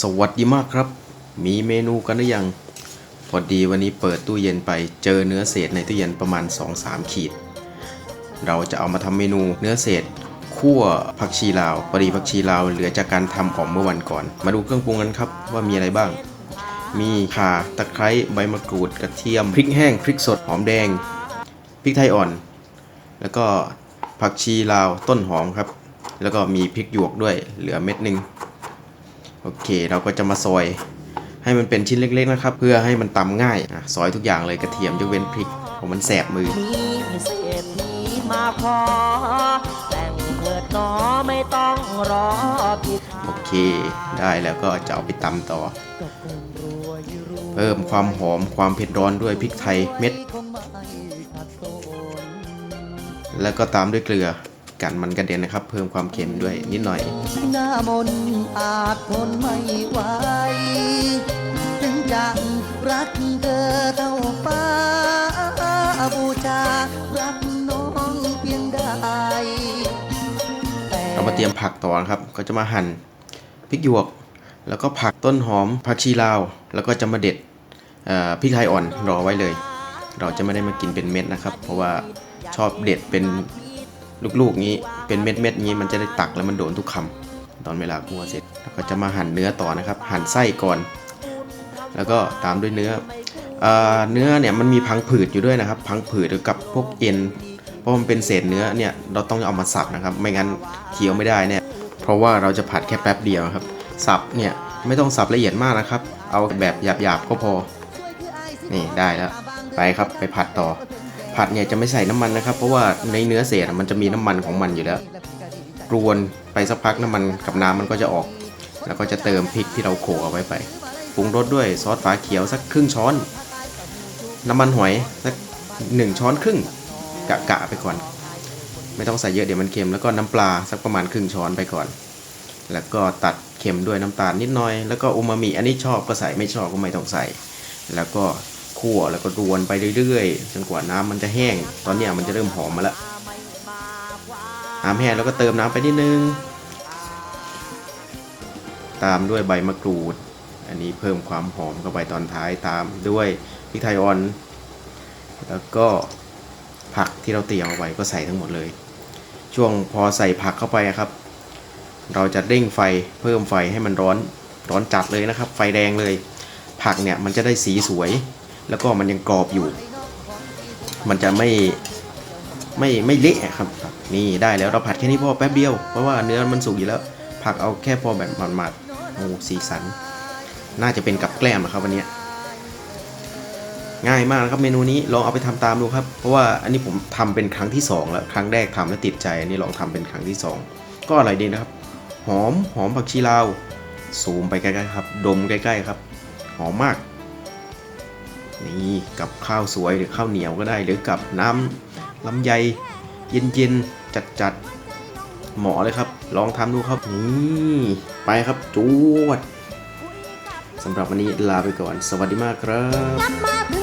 สวัสดีมากครับ มีเมนูกันหรือยัง พอดีวันนี้เปิดตู้เย็นไปเจอเนื้อเศษในตู้เย็นประมาณ 2-3 ขีด เราจะเอามาทำเมนูเนื้อเศษคั่วผักชีลาวพอดีผักชีลาวเหลือจากการทำของเมื่อวันก่อน มาดูเครื่องปรุงกันครับว่ามีอะไรบ้าง มีข่าตะไคร้ใบมะกรูดกระเทียมพริกแห้งพริกสดหอมแดงพริกไทยอ่อน แล้วก็ผักชีลาวต้นหอมครับ แล้วก็มีพริกหยวกด้วยเหลือเม็ดหนึ่ง โอเค เราก็จะมาซอยให้มันเป็นชิ้นเล็กๆนะครับ เพื่อให้มันตำง่ายอะซอยทุกอย่างเลยกระเทียมยกเว้นพริกเพราะมันแสบมือเศษฐีมาขอแต่งเถิดหนอไม่ต้องรอผิดโอเค ได้แล้วก็จะเอาไปตำต่อ เพิ่มความหอมความเผ็ดร้อนด้วยพริกไทยเม็ด แล้วก็ตามด้วยเกลือ กันมันกระเด็นนะครับ เพิ่มความเค็มด้วยนิดหน่อย หน้ามนต์อาจทนไม่ไหวถึงจะรักเธอเท่าฟ้าบูชารักน้องเพียงใดแต่เรามาเตรียมผักต่อนะครับ ก็จะมาหั่นพริกหยวก แล้วก็ผักต้นหอมผักชีลาว แล้วก็จะมาเด็ดเอ่อพริกไทยอ่อนรอไว้เลย เราจะไม่ได้มากินเป็นเม็ดนะครับ เพราะว่าชอบเด็ดเป็น ลูกๆงี้เป็นเม็ดๆงี้มันจะได้ตักแล้วมันโดนทุกคำตอนเวลาคั่วเสร็จแล้วก็จะมาหั่นเนื้อต่อนะครับ หั่นไส้ก่อน แล้วก็ตามด้วยเนื้อเอเนื้อเนี่ยมันมีพังผืดอยู่ด้วยนะครับ พังผืดกับพวกเอ็นเพราะมันเป็นเศษเนื้อเนี่ยเราต้องเอามาสับนะครับ ไม่งั้นเคี้ยวไม่ได้เนี่ยเพราะว่าเราจะผัดแค่แป๊บเดียวครับสับเนี่ยไม่ต้องสับละเอียดมากนะครับ เอาแบบหยาบๆก็พอ นี่ได้แล้ว ไปครับไปผัดต่อ ผัดเนี่ยจะไม่ใส่น้ำมันนะครับ เพราะว่าในเนื้อเศษมันจะมีน้ำมันของมันอยู่แล้วรวนไปสักพักน้ำมันกับน้ำมันก็จะออก แล้วก็จะเติมพริกที่เราโขลกเอาไว้ไปปรุงรสด้วยซอสฝาเขียวสักครึ่งช้อน น้ำมันหอยสักหนึ่งช้อนครึ่งกะกะไปก่อน ไม่ต้องใส่เยอะเดี๋ยวมันเค็มแล้วก็น้ำปลาสักประมาณครึ่งช้อนไปก่อน แล้วก็ตัดเค็มด้วยน้ำตาลนิดหน่อย แล้วก็อูมามิอันนี้ชอบก็ใส่ไม่ชอบก็ไม่ต้องใส่ แล้วก็ คั่วแล้วก็รวนไปเรื่อยๆ จนกว่าน้ำมันจะแห้ง ตอนนี้มันจะเริ่มหอมมาแล้วน้ำแห้งแล้วก็เติมน้ำไปนิดนึง ตามด้วยใบมะกรูด อันนี้เพิ่มความหอมเข้าไปตอนท้ายตามด้วยพริกไทยอ่อน แล้วก็ผักที่เราเตรียมเอาไว้ก็ใส่ทั้งหมดเลย ช่วงพอใส่ผักเข้าไปครับ เราจะเร่งไฟเพิ่มไฟให้มันร้อนร้อนจัดเลยนะครับ ไฟแดงเลย ผักเนี่ยมันจะได้สีสวย แล้วก็มันยังกรอบอยู่ มันจะไม่ไม่ไม่เละครับ นี่ได้แล้วเราผัดแค่นี้พอแป๊บเดียว เพราะว่าเนื้อมันสุกอยู่แล้ว ผักเอาแค่พอแบบหมาดๆโอ้สีสัน น่าจะเป็นกับแกล้มนะครับวันนี้ง่ายมากนะครับเมนูนี้ลองเอาไปทำตามดูครับ เพราะว่าอันนี้ผมทำเป็นครั้งที่สองแล้วครั้งแรกทำแล้วติดใจอันนี้ลองทำเป็นครั้งที่สองก็อร่อยดีนะครับ หอมหอมผักชีลาวซูมไปใกล้ๆครับ ดมใกล้ๆครับ หอมมาก นี่กับข้าวสวยหรือข้าวเหนียวก็ได้ หรือกับน้ำลำไยเย็นๆจัดๆเหมาะเลยครับ ลองทำดูครับนี่ไปครับจวดสำหรับวันนี้ลาไปก่อน สวัสดีมากครับ